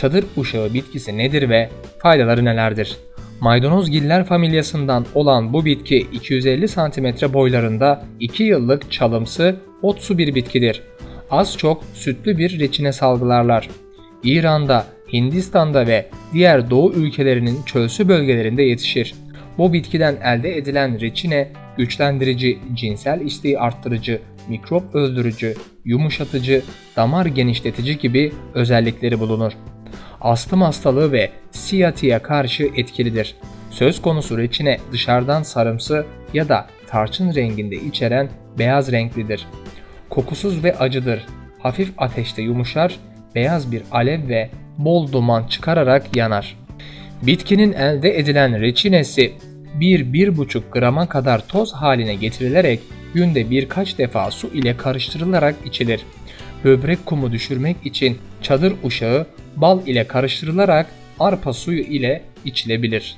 Çadır uşağı bitkisi nedir ve faydaları nelerdir? Maydanozgiller familyasından olan bu bitki 250 cm boylarında 2 yıllık çalımsı otsu bir bitkidir. Az çok sütlü bir reçine salgılarlar. İran'da, Hindistan'da ve diğer doğu ülkelerinin çölsü bölgelerinde yetişir. Bu bitkiden elde edilen reçine güçlendirici, cinsel isteği arttırıcı, mikrop öldürücü, yumuşatıcı, damar genişletici gibi özellikleri bulunur. Astım hastalığı ve siyatiye karşı etkilidir. Söz konusu reçine dışarıdan sarımsı ya da tarçın renginde içeren beyaz renklidir. Kokusuz ve acıdır. Hafif ateşte yumuşar, beyaz bir alev ve bol duman çıkararak yanar. Bitkinin elde edilen reçinesi 1-1,5 grama kadar toz haline getirilerek günde birkaç defa su ile karıştırılarak içilir. Böbrek kumu düşürmek için çadır uşağı bal ile karıştırılarak arpa suyu ile içilebilir.